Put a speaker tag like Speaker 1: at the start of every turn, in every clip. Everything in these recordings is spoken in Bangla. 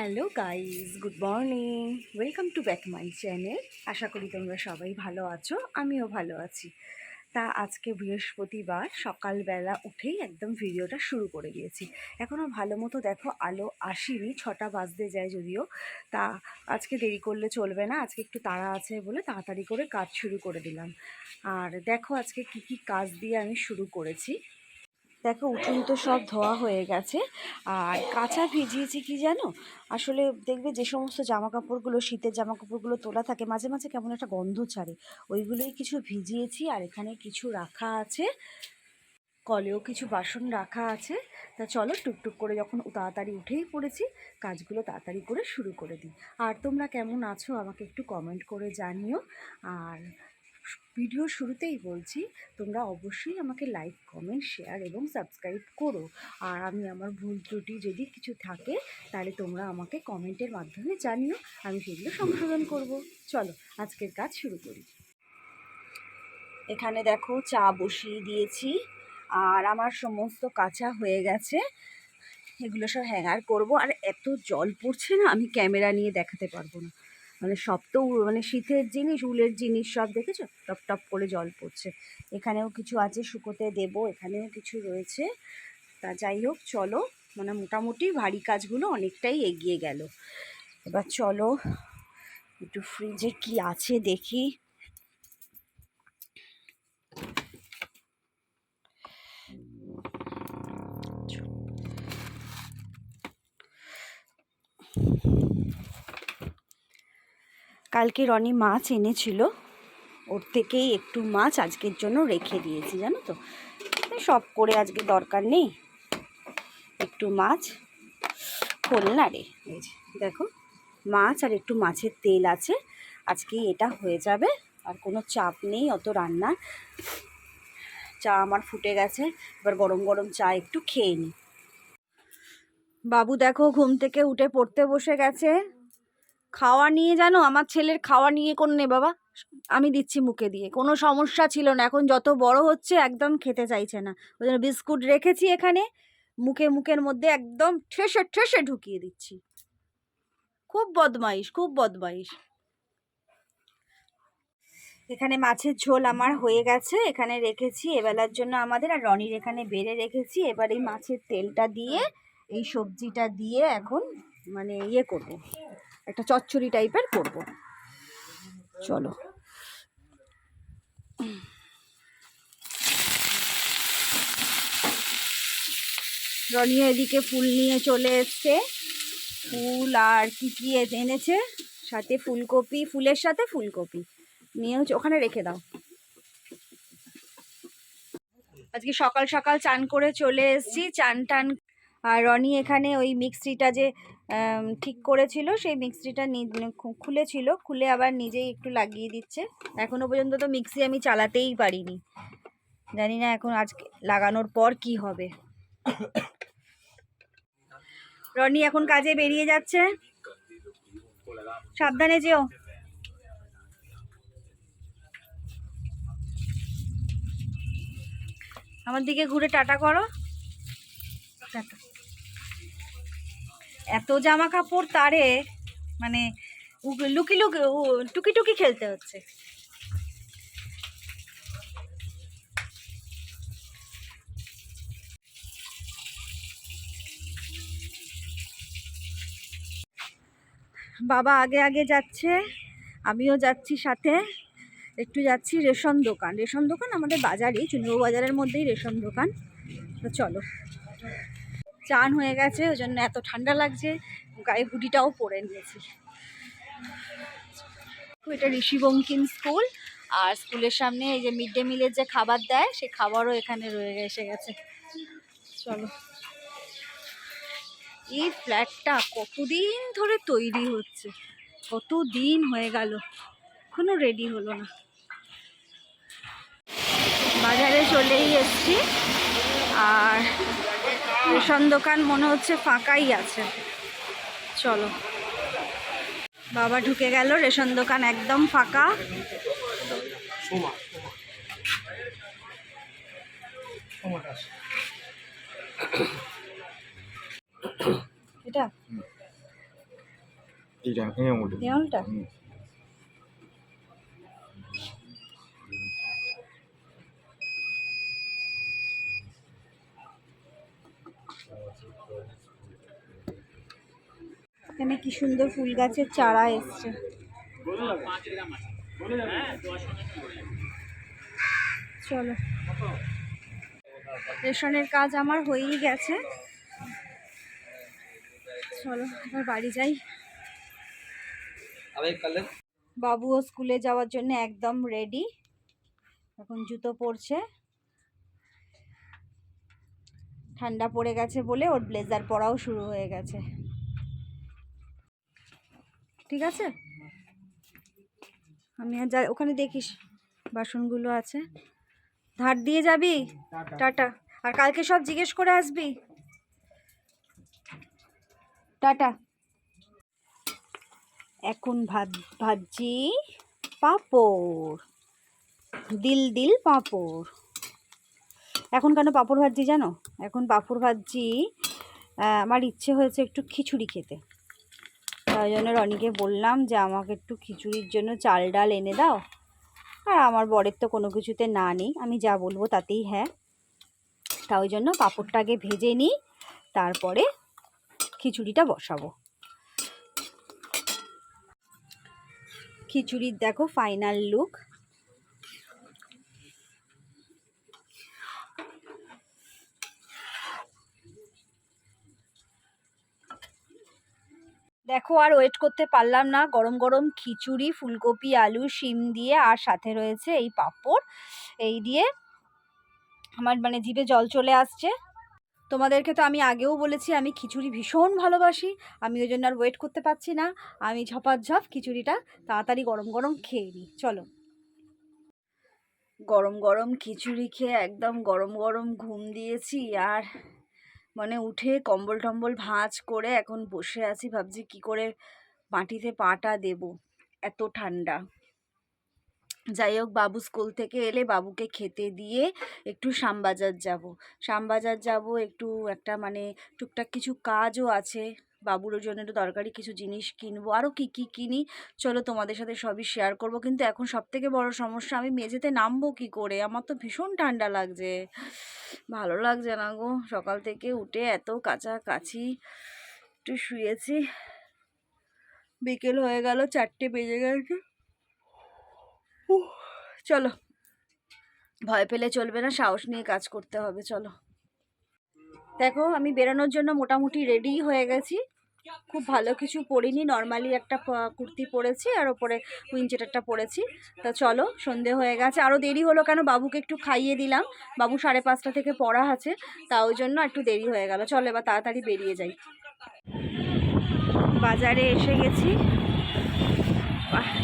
Speaker 1: Hello guys good morning. Welcome to back my channel. আশা করি তোমরা সবাই ভালো আছো, আমিও ভালো আছি। তা আজকে বৃহস্পতিবার, সকালবেলা উঠেই একদম ভিডিওটা শুরু করে দিয়েছি। এখনও ভালো মতো দেখো আলো আসেনি, ছটা বাজতে যায় যদিও। তা আজকে দেরি করলে চলবে না, আজকে একটু তাড়া আছে বলে তাড়াতাড়ি করে কাজ শুরু করে দিলাম। আর দেখো আজকে কি কি কাজ দিয়ে আমি শুরু করেছি। দেখো, উঠুন তো সব ধোয়া হয়ে গেছে। আর কাঁচা ভিজিয়েছি কি জানো? আসলে দেখবে যে সমস্ত জামা কাপড়গুলো শীতের জামা কাপড়গুলো তোলা থাকে, মাঝে মাঝে কেমন একটা গন্ধ ছাড়ে। ওইগুলোই কিছু ভিজিয়েছি আর এখানে কিছু রাখা আছে। কলেও কিছু বাসন রাখা আছে। তা চলো টুকটুক করে যখন তাড়াতাড়ি উঠেই পড়েছি, কাজগুলো তাড়াতাড়ি করে শুরু করে দিই। আর তোমরা কেমন আছো আমাকে একটু কমেন্ট করে জানিও। আর ভিডিও শুরুতেই বলছি, তোমরা অবশ্যই আমাকে লাইক কমেন্ট শেয়ার এবং সাবস্ক্রাইব করো। আর আমি আমার ভুল ত্রুটি যদি কিছু থাকে, তাহলে তোমরা আমাকে কমেন্টের মাধ্যমে জানিও, আমি সেগুলো সংশোধন করব। চলো, আজকের কাজ শুরু করি। এখানে দেখো, চা বসিয়ে দিয়েছি, আর আমার সমস্ত কাঁচা হয়ে গেছে। এগুলো সব হ্যাঙ্গার করব, আর এত জল পড়ছে না, আমি ক্যামেরা নিয়ে দেখাতে পারব না। মানে সব তো মানে শীতের জিনিস, উলের জিনিস সব দেখেছ? টপ টপ করে জল পড়ছে। এখানেও কিছু আছে, শুকোতে দেব, এখানেও কিছু রয়েছে। তা যাই হোক, চলো। মানে মোটামুটি ভারী কাজগুলো অনেকটাই এগিয়ে গেল। এবার চলো, একটু ফ্রিজে কি আছে দেখি। কালকে রনি মাছ এনেছিল। ওর থেকেই একটু মাছ আজকের জন্য রেখে দিয়েছি, জানো তো? সব করে আজকে দরকার নেই। একটু মাছ খোল না রে দেখো, মাছ আর একটু মাছের তেল আছে। আজকে এটা হয়ে যাবে, আর কোনো চাপ নেই অত রান্নার। চা আমার ফুটে গেছে, এবার গরম গরম চা একটু খেয়ে নিই বাবু দেখো, ঘুম থেকে উঠে পড়তে বসে গেছে। খাওয়া নিয়ে জানো আমার ছেলের খাওয়া নিয়ে কোনো নেই বাবা। আমি দিচ্ছি মুখে দিয়ে। কোনো সমস্যা ছিল না। এখন যত বড় হচ্ছে একদম খেতে চাইছে না। ওই জন্য বিস্কুট রেখেছি এখানে। মুখে মুখের মধ্যে একদম ঠেসে ঠেসে ঢুকিয়ে দিচ্ছি। খুব বদমাইশ খুব বদমাইশ। এখানে মাছের ঝোল আমার হয়ে গেছে। এখানে রেখেছি এবেলার জন্য আমাদের। আর রনির এখানে বেড়ে রেখেছি। এবার এই মাছের তেলটা দিয়ে, এই সবজিটা দিয়ে এখন মানে ইয়ে করব। একটা চচ্চড়ি টাইপের করব। চলো। রনিও এদিকে ফুল নিয়ে চলে এসছে। ফুল আর কি কি এনেছে? সাথে ফুলকপি, ফুলের সাথে ফুলকপি। নিয়ে হচ্ছে ওখানে রেখে দাও। আজকে সকাল সকাল চান করে চলে এসেছি, চান টান আর রনি এখানে ওই মিক্সিটা যে ঠিক করেছিল, সেই মিক্সিটা খুলেছিল, খুলে আবার নিজেই একটু লাগিয়ে দিচ্ছে। এখনও পর্যন্ত তো মিক্সি আমি চালাতেই পারিনি। জানি না এখন আজকে লাগানোর পর কি হবে। রনি এখন কাজে বেরিয়ে যাচ্ছে। সাবধানে যেও। আমার দিকে ঘুরে টাটা করো। টাটা। এত জামা কাপড় তারে মানে লুকি লুকি টুকি টুকি খেলতে হচ্ছে। বাবা আগে আগে যাচ্ছে, আমিও যাচ্ছি সাথে। একটু যাচ্ছি রেশন দোকান। রেশন দোকান আমাদের বাজারই চুনবু বাজারের মধ্যেই রেশন দোকান। তো চলো। চান হয়ে গেছে ওই জন্য এত ঠান্ডা লাগছে, গায়ে হুডিটাও পরে নিয়েছি। এটা ঋষি বঙ্কিম স্কুল, আর স্কুলের সামনে এই যে মিড ডে মিলের যে খাবার দেয়, সে খাবারও এখানে রয়ে এসে গেছে। চলো। এই ফ্ল্যাটটা কতদিন ধরে তৈরি হচ্ছে? কত দিন হয়ে গেল? এখনও রেডি হলো না। বাজারে চলেই এসছি, আর রেশন দোকান মনে হচ্ছে ফাঁকাই আছে। চলো। বাবা ঢুকে গেল রেশন দোকান একদম ফাঁকা। এটা?
Speaker 2: এইটা এই আঙুলটা
Speaker 1: এখানে কি সুন্দর ফুল গাছের চারা এসছে। চলো। রেশনের কাজ আমার হয়েই গেছে। চলো এবার বাড়ি যাই। বাবুও স্কুলে যাওয়ার জন্য একদম রেডি এখন জুতো পরছে। ঠান্ডা পড়ে গেছে বলে ওর ব্লেজার পরাও শুরু হয়ে গেছে। ঠিক আছে? আমি আর যা ওখানে দেখিস বাসনগুলো আছে। ধার দিয়ে যাবি? টাটা। আর কালকে সব জিজ্ঞেস করে আসবি? টাটা। এখন ভাত ভাজি পাঁপড়। দিল দিল পাঁপড়। এখন কেন পাঁপড় ভাজি জানো? এখন পাঁপড় ভাজি আমার ইচ্ছে হয়েছে একটু খিচুড়ি খেতে। তাই জন্য রনিকে বললাম যে, আমাকে একটু খিচুড়ির জন্য চাল ডাল এনে দাও। আর আমার বরের তো কোনো কিছুতে না নেই। আমি যা বলব তাতেই হ্যাঁ। তা ওই জন্য পাঁপড়টা আগে ভেজে নিই। তারপরে খিচুড়িটা বসাবো। খিচুড়ির দেখো ফাইনাল লুক দেখো আর ওয়েট করতে পারলাম না। গরম গরম খিচুড়ি, ফুলকপি, আলু, শিম দিয়ে আর সাথে রয়েছে এই পাঁপড়। এই দিয়ে আমার মানে জিভে জল চলে আসছে। তোমাদেরকে তো আমি আগেও বলেছি, আমি খিচুড়ি ভীষণ ভালোবাসি। আমি ওই জন্য আর ওয়েট করতে পারছি না। আমি ঝপাঝপ খিচুড়িটা তাড়াতাড়ি গরম গরম খেয়ে নিই। চলো। গরম গরম খিচুড়ি খেয়ে একদম গরম গরম ঘুম দিয়েছি আর মানে উঠে কম্বল টম্বল ভাঁজ করে এখন বসে আছি, ভাবছি কি করে মাটিতে পাটা দেব, এত ঠান্ডা। যাই হোক, বাবু স্কুল থেকে এলে বাবুকে খেতে দিয়ে একটু শ্যামবাজার যাব। শ্যামবাজার যাব, একটু একটা মানে টুকটাক কিছু কাজও আছে। বাবুর জন্য একটু দরকারি কিছু জিনিস কিনবো। আরও কী কী কিনি? চলো তোমাদের সাথে সবই শেয়ার করব। কিন্তু এখন সব থেকে বড় সমস্যা, আমি মেঝেতে নামবো কি করে? আমার তো ভীষণ ঠান্ডা লাগছে। ভালো লাগছে না গো। সকাল থেকে উঠে এত কাছাকাছি একটু শুয়েছি। বিকেল হয়ে গেল, চারটে বেজে গেছে। চলো। ভয় পেলে চলবে না, সাহস নিয়ে কাজ করতে হবে, চলো। দেখো, আমি বেরোনোর জন্য মোটামুটি রেডি হয়ে গেছি। খুব ভালো কিছু পরিনি। নর্মালি একটা কুর্তি পরেছি আর ওপরে উইঞ্চেটারটা পরেছি। তা চলো, সন্ধে হয়ে গেছে। আরও দেরি হলো কেন? বাবুকে একটু খাইয়ে দিলাম। বাবু সাড়ে পাঁচটা থেকে পড়া আছে, তা ওই জন্য একটু দেরি হয়ে গেল। চলো এবার তাড়াতাড়ি বেরিয়ে যাই। বাজারে এসে গেছি।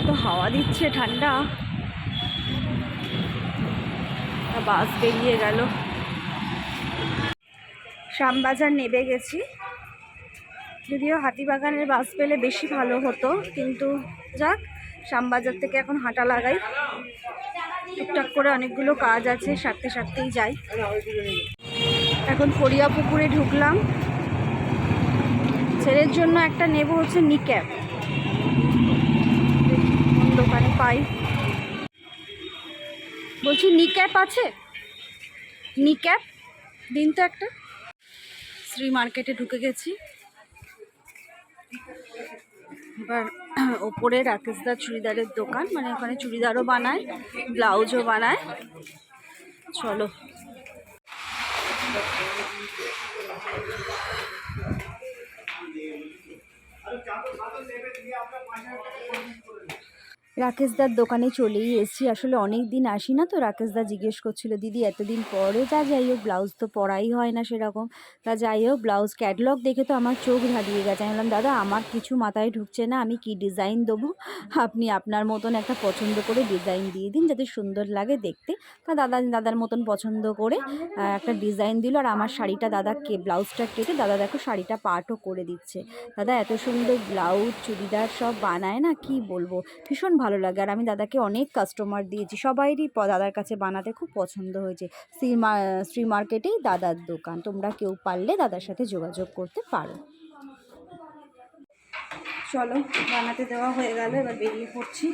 Speaker 1: তো হাওয়া দিচ্ছে ঠান্ডা। বাস বেরিয়ে গেল। শ্যামবাজার নেবে গেছি। যদিও হাতিবাগানের বাস পেলে বেশি ভালো হতো, কিন্তু যাক, শ্যামবাজার থেকে এখন হাঁটা লাগাই। টুকটাক করে অনেকগুলো কাজ আছে, সারতে সারতেই যাই। এখন ফরিয়া পুকুরে ঢুকলাম। ছেলের জন্য একটা নেব হচ্ছে নিক্যাপ দোকানে পাই। বলছি নিক্যাপ আছে? নিক্যাপ দিন তো একটা। শ্রী মার্কেটে ঢুকে গেছি। এবার ওপরে রাকেশদার চুড়িদারের দোকান মানে ওখানে চুড়িদারও বানায়, ব্লাউজও বানায়। চলো। রাকেশদার দোকানে চলেই এসেছি। আসলে অনেক দিন আসি না তো, রাকেশদা জিজ্ঞেস করছিল, দিদি, এতদিন পরে যা যাই হোক, ব্লাউজ তো পরাই হয় না সেরকম। তা যাই হোক, ব্লাউজ ক্যাটলগ দেখে তো আমার চোখ ধাঁধিয়ে গেছে। আমি বললাম, দাদা, আমার কিছু মাথায় ঢুকছে না, আমি কি ডিজাইন দেবো? আপনি আপনার মতন একটা পছন্দ করে ডিজাইন দিয়ে দিন, যাতে সুন্দর লাগে দেখতে। তা দাদা, দাদার মতন পছন্দ করে একটা ডিজাইন দিল। আর আমার শাড়িটা দাদা কে, ব্লাউজটা কেটে দাদা দেখো শাড়িটা পাটও করে দিচ্ছে। দাদা, এত সুন্দর ব্লাউজ, চুড়িদার সব বানায় না, কি বলব? ভীষণ ভালো লাগে। আর আমি দাদাকে অনেক কাস্টমার দিয়েছি। সবাইরই দাদার কাছে বানাতে খুব পছন্দ হয়েছে। শ্রী শ্রী মার্কেটেই দাদার দোকান। তোমরা কেউ পারলে দাদার সাথে যোগাযোগ করতে পারো। চলো, বানাতে দেওয়া হয়ে গেল। এবার বেরিয়ে পড়ছি।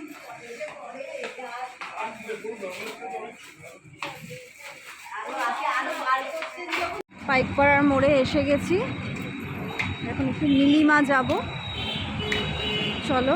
Speaker 1: পাইক পাড়ার মোড়ে এসে গেছি। এখন একটু নীলিমা যাব। চলো।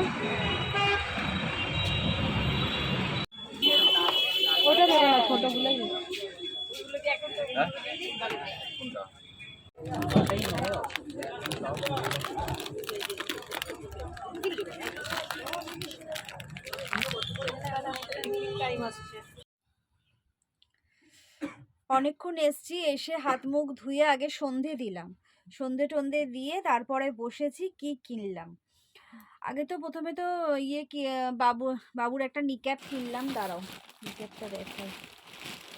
Speaker 1: অনেকক্ষণ এসছি, এসে হাত মুখ ধুয়ে আগে সন্ধে দিলাম। সন্ধে টন্ধে দিয়ে তারপরে বসেছি কি কিনলাম। আগে তো প্রথমে তো ইয়ে কি বাবু, বাবুর একটা নিক্যাপ কিনলাম, দাঁড়াও নিক্যাপটা দেখাই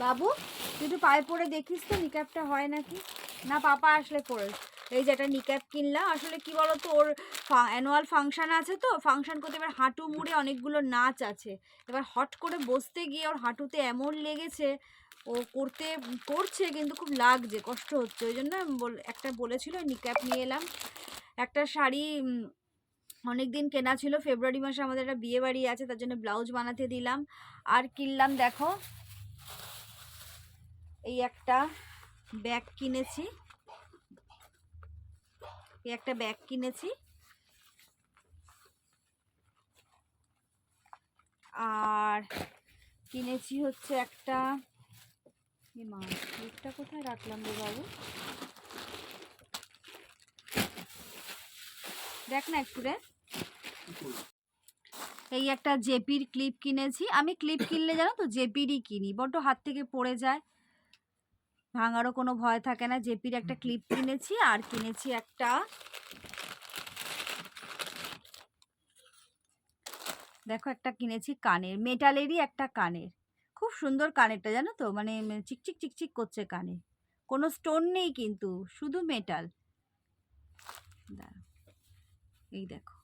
Speaker 1: বাবু, তুই একটু পায়ে পরে দেখিস তো নিক্যাপটা হয় নাকি? না, পাপা আসলে পরে এই যে একটা নিক্যাপ কিনলাম, আসলে কি বলতো, ওর অ্যানুয়াল ফাংশান আছে তো ফাংশান করতে এবার হাঁটু মুড়ে অনেকগুলো নাচ আছে। এবার হট করে বসতে গিয়ে ওর হাঁটুতে এমন লেগেছে, ও করতে, করছে কিন্তু খুব লাগছে, কষ্ট হচ্ছে, ওই জন্য একটা বলেছিল নিক্যাপ নিয়ে এলাম। একটা শাড়ি অনেক দিন কেনা ছিল, ফেব্রুয়ারি মাসে আমাদের একটা বিয়ে বাড়ি আছে, তার জন্য ব্লাউজ বানাতে দিলাম। আর কিনলাম, দেখো, এই একটা ব্যাগ কিনেছি। এই একটা ব্যাগ কিনেছি। আর কিনেছি হচ্ছে একটা মা কোথায় রাখলাম রে বাবু? দেখ না একটু রে। এই একটা জেপির ক্লিপ কিনেছি। আমি ক্লিপ কিনলে জানো তো জেপিরই কিনি। বড্ড হাত থেকে পড়ে যায়। ভাঙারও কোনো ভয় থাকে না। জেপির একটা ক্লিপ কিনেছি আর কিনেছি একটা দেখো একটা কিনেছি কানের। মেটালেরই একটা কানের। খুব সুন্দর কানেরটা জানো তো? মানে চিকচিক চিকচিক করছে কানে কোনো স্টোন নেই কিন্তু। শুধু মেটাল। এই দেখো।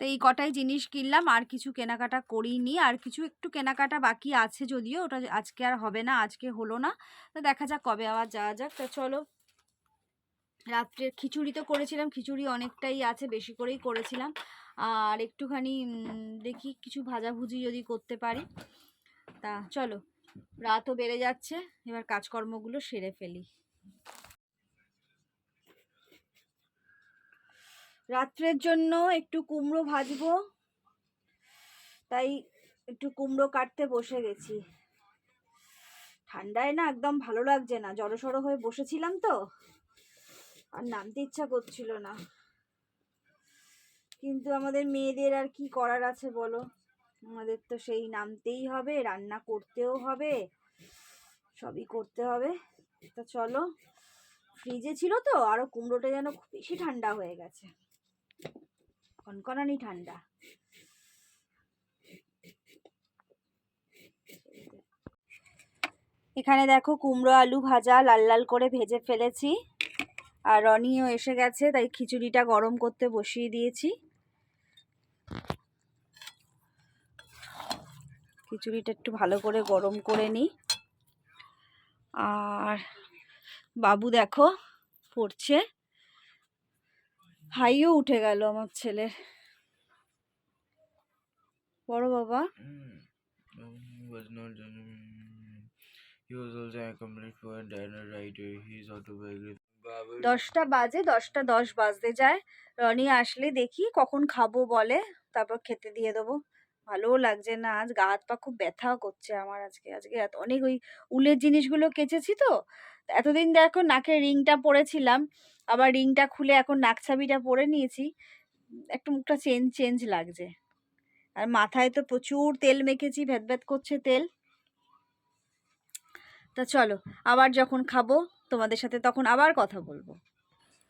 Speaker 1: তো এই কটাই জিনিস কিনলাম, আর কিছু কেনাকাটা করিনি। আর কিছু একটু কেনাকাটা বাকি আছে যদিও, ওটা আজকে আর হবে না, আজকে হলো না। তো দেখা যাক কবে আবার যাওয়া যাক। তো চলো, রাত্রের খিচুড়ি তো করেছিলাম, খিচুড়ি অনেকটাই আছে, বেশি করেই করেছিলাম। আর একটুখানি দেখি কিছু ভাজাভুজি যদি করতে পারি। তা চলো, রাতও বেড়ে যাচ্ছে, এবার কাজকর্মগুলো সেরে ফেলি। রাত্রের জন্য একটু কুমড়ো ভাজবো। তাই একটু কুমড়ো কাটতে বসে গেছি। ঠান্ডায় না একদম ভালো লাগছে না, জড়সড়ো হয়ে বসেছিলাম তো। আর নামতে ইচ্ছা করছিল না। কিন্তু আমাদের মেয়েদের আর কি করার আছে বলো? আমাদের তো সেই নামতেই হবে, রান্না করতেও হবে, সবই করতে হবে। তা চলো ফ্রিজে ছিল তো, আরও কুমড়োটা যেন বেশি ঠান্ডা হয়ে গেছে। কনকনানি ঠান্ডা। এখানে দেখো কুমড়ো আলু ভাজা লাল লাল করে ভেজে ফেলেছি। আর রনিও এসে গেছে, তাই খিচুড়িটা গরম করতে বসিয়ে দিয়েছি। খিচুড়িটা একটু ভালো করে গরম করে নিই আর বাবু দেখো, পড়ছে। হাইও উঠে গেল আমার ছেলের। বড় বাবা. দশটা বাজে, দশটা দশ বাজতে যায়। রনি আসলে দেখি কখন খাব বলে, তারপর খেতে দিয়ে দেবো। ভালোও লাগছে না, আজ গা হাত পা খুব ব্যথাও করছে আমার আজকে। আজকে অনেক ওই উলের জিনিসগুলো কেচেছি তো এতদিন দেখো নাকের রিংটা পরেছিলাম, আবার রিংটা খুলে এখন নাকছাবিটা পরে নিয়েছি, একটু মুখটা চেঞ্জ চেঞ্জ লাগছে। আর মাথায় তো প্রচুর তেল মেখেছি, ভ্যাত ভ্যাত করছে তেল। তা চলো, আবার যখন খাব তোমাদের সাথে তখন আবার কথা বলব।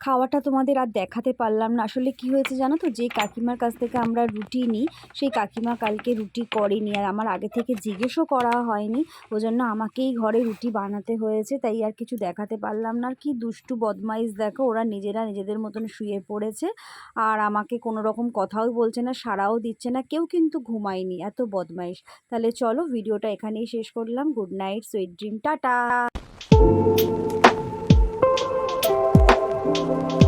Speaker 1: খাওয়াটা তোমাদের আর দেখাতে পারলাম না। আসলে কি হয়েছে জানো তো? যে কাকিমার কাছ থেকে আমরা রুটি নিই, সেই কাকিমা কালকে রুটি করেনি আর আমার আগে থেকে জিজ্ঞেসও করা হয়নি। ওই জন্য আমাকেই ঘরে রুটি বানাতে হয়েছে, তাই আর কিছু দেখাতে পারলাম না। আর কি দুষ্টু বদমাইশ দেখো, ওরা নিজেরা নিজেদের মতন শুয়ে পড়েছে আর আমাকে কোনো রকম কথাও বলছে না, সাড়াও দিচ্ছে না, কেউ কিন্তু ঘুমায়নি, এত বদমাইশ। তাহলে চলো ভিডিওটা এখানেই শেষ করলাম। Good night, sweet dream, tata! Thank you.